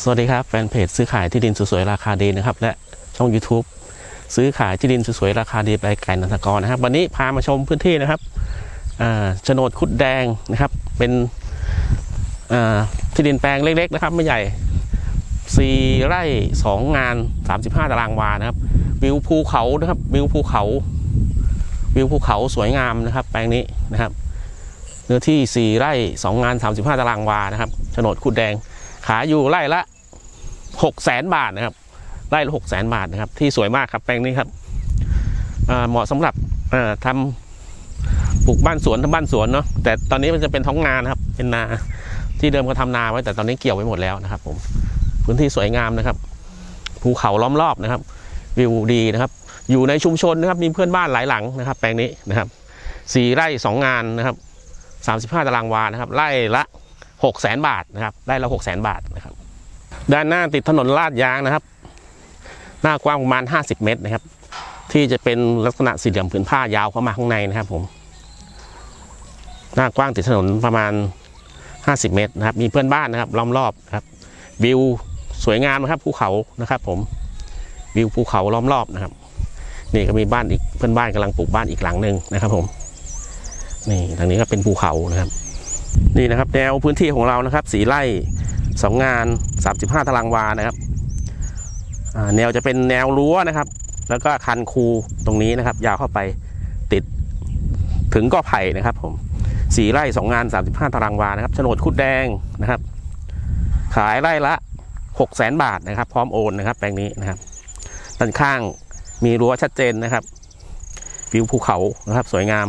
สวัสดีครับแฟนเพจซื้อขายที่ดินสวยๆราคาดีนะครับ และช่อง YouTube ซื้อขายที่ดินสวยๆราคาดีไปไก่นันทกรนะครับ วันนี้พามาชมพื้นที่นะครับอ่าโฉนดคุดแดงนะครับ เป็นอ่าที่ดินแปลงเล็ก ๆ นะครับ ไม่ใหญ่ 4 ไร่ 2 งาน 35 ตารางวานะครับ วิวภูเขานะครับวิวภูเขา วิวภูเขาสวยงามนะครับ แปลงนี้นะครับ เนื้อที่ 4 ไร่ 2 งาน 35 ตารางวานะครับโฉนดคุดแดง ขายอยู่ไร่ละหกแสนบาทนะครับไร่ละหกแสนบาทนะครับ ที่สวยมากครับแปลงนี้ครับเหมาะสำหรับอ่าทำปลูกบ้านสวนทำบ้านสวนเนาะแต่ตอนนี้มันจะเป็นท้องนานะครับ เป็นนาที่เดิมเขาทำนาไว้แต่ตอนนี้เกี่ยวไปหมดแล้วนะครับ ผมพื้นที่สวยงามนะครับ ภูเขาล้อมรอบนะครับ วิวดีนะครับ อยู่ในชุมชนนะครับ มีเพื่อนบ้านหลายหลังนะครับ แปลงนี้นะครับสี่ไร่สองงานนะครับสามสิบห้าตารางวานะครับไร่ละ หกแสนบาทนะครับได้ละหกแสนบาทนะครับด้านหน้าติดถนนลาดยางนะครับ หน้ากว้างประมาณ 50 เมตรนะครับ ที่จะเป็นลักษณะสี่เหลี่ยมผืนผ้ายาวเข้ามาข้างในนะครับผม หน้ากว้างติดถนนประมาณ 50 เมตรนะครับ มีเพื่อนบ้านนะครับล้อมรอบครับวิวสวยงามนะครับภูเขานะครับ ผมวิวภูเขาล้อมรอบนะครับ นี่ก็มีบ้านอีกเพื่อนบ้านกำลังปลูกบ้านอีกหลังหนึ่งนะครับ ผม นี่ทางนี้ก็เป็นภูเขานะครับ นี่นะครับ แนวพื้นที่ของเรานะครับสีไร่สองงาน 35 ตารางวานะครับแนวจะเป็นแนวรั้วนะครับ แล้วก็คันคูตรงนี้นะครับ ยาวเข้าไปติดถึงก็ไผ่นะครับผมสีไร่สองงาน 35 ตารางวานะครับโฉนดคุดแดงนะครับ ขายไร่ละ 6 0แสนบาทนะครับ พร้อมโอนนะครับ แปลงนี้นะครับด้านข้างมีรั้วชัดเจนนะครับ วิวภูเขานะครับ สวยงาม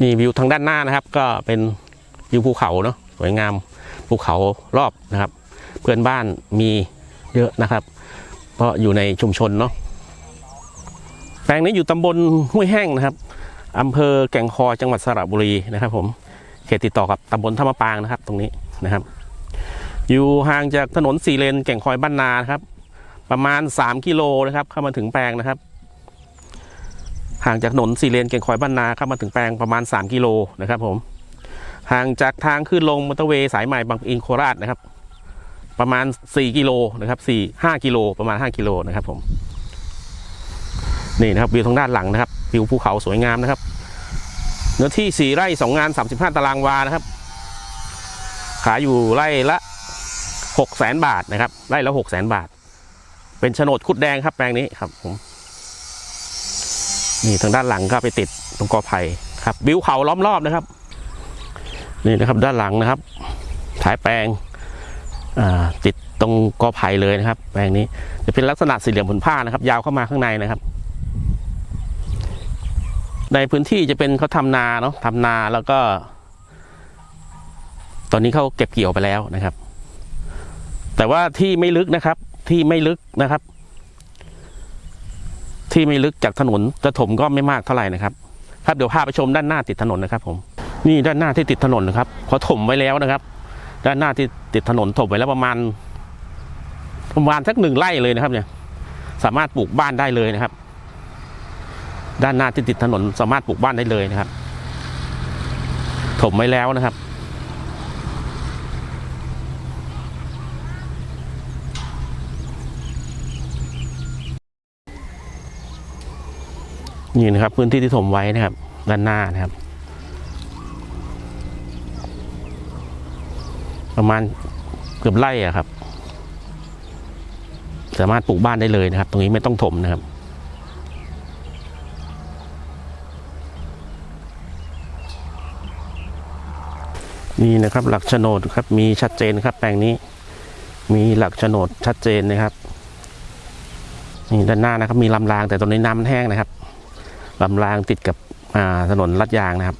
นี่วิวทางด้านหน้านะครับ ก็เป็น วิวภูเขาเนาะสวยงามภูเขารอบนะครับ เพื่อนบ้านมีเยอะนะครับ เพราะอยู่ในชุมชนเนาะแปลงนี้อยู่ตำบลห้วยแห้งนะครับอำเภอแก่งคอยจังหวัดสระบุรีนะครับ ผมเขตติดต่อกับตำบลท่ามะปางนะครับ ตรงนี้นะครับ อยู่ห่างจากถนนสี่เลนแก่งคอยบ้านนานครับ ประมาณ 3 กิโลนะครับ เข้ามาถึงแปลงนะครับ ห่างจากถนนสี่เลนเก่งคอยบ้านนาเข้ามาถึงแปลงประมาณ 3 กิโลนะครับ ผม ห่างจากทางขึ้นลงมอเตอร์เวย์สายใหม่บางปะอินโคราชนะครับ ประมาณ 4 กิโลนะครับ4 5กิโลประมาณ 5 กิโลนะครับผมนี่นะครับวิวทางด้านหลังนะครับวิวภูเขาสวยงามนะครับ เนื้อที่ 4 ไร่ 2 งาน 35 ตารางวานะครับ ขายอยู่ไร่ละ6แสนบาทนะครับไร่ละ6แสนบาท เป็นโฉนดคุดแดงครับแปลงนี้ครับผมนี่ทางด้านหลังก็ไปติดตรงกอไผ่ครับวิวเขาล้อมรอบนะครับ นี่นะครับด้านหลังนะครับถ่ายแปลงติดตรงกอไผ่เลยนะครับ แปลงนี้จะเป็นลักษณะสี่เหลี่ยมผืนผ้านะครับ ยาวเข้ามาข้างในนะครับ ในพื้นที่จะเป็นเขาทำนาเนาะทำนาแล้วก็ ตอนนี้เขาเก็บเกี่ยวไปแล้วนะครับ แต่ว่าที่ไม่ลึกนะครับ ที่ไม่ลึกนะครับ ที่ไม่ลึกจากถนนจะถมก็ไม่มากเท่าไหร่นะครับ ครับเดี๋ยวพาไปชมด้านหน้าติดถนนนะครับผม นี่ด้านหน้าที่ติดถนนนะครับเขาถมไว้แล้วนะครับ ด้านหน้าที่ติดถนนถมไว้แล้วประมาณ ประมาณสักหนึ่งไร่เลยนะครับ เนี่ย สามารถปลูกบ้านได้เลยนะครับ ด้านหน้าที่ติดถนนสามารถปลูกบ้านได้เลยนะครับ ถมไว้แล้วนะครับนี่นะครับพื้นที่ที่ถมไว้นะครับ ด้านหน้านะครับ ประมาณเกือบไร่อะครับ สามารถปลูกบ้านได้เลยนะครับ ตรงนี้ไม่ต้องถมนะครับ นี่นะครับหลักโฉนดครับ มีชัดเจนครับ แปลงนี้มีหลักโฉนดชัดเจนนะครับนี่ด้านหน้านะครับ มีลำรางแต่ตรงนี้น้ำมันแห้งนะครับลำรางติดกับถนนลัดยางนะครับ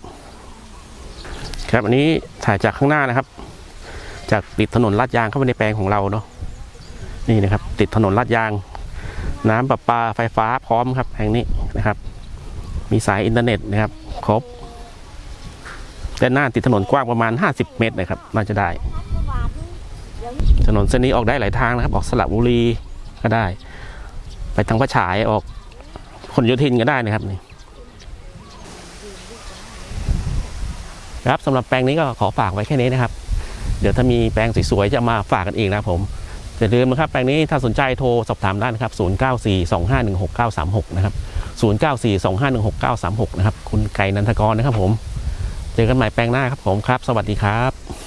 ครับอันนี้ถ่ายจากข้างหน้านะครับ จากติดถนนลาดยางเข้ามาในแปลงของเราเนาะนี่นะครับ ติดถนนลาดยาง น้ำประปาไฟฟ้าพร้อมครับแห่งนี้นะครับ มีสายอินเทอร์เน็ตนะครับ ครบด้านหน้าติดถนนกว้างประมาณ 50 เมตรนะครับน่าจะได้ ถนนเส้นนี้ออกได้หลายทางนะครับ ออกสระบุรีก็ได้ ไปทางพระฉายออกคนโยธินก็ได้นะครับนี่ครับสำหรับแปลงนี้ก็ขอฝากไว้แค่นี้นะครับ เดี๋ยวถ้ามีแปลงสวยๆจะมาฝากกันอีกนะครับผมอย่าลืมนะครับแปลงนี้ถ้าสนใจโทรสอบถามได้นะครับ0942516936นะครับ0942516936นะครับคุณไก่นันทกรนะครับผม เจอกันใหม่แปลงหน้าครับผมครับ สวัสดีครับ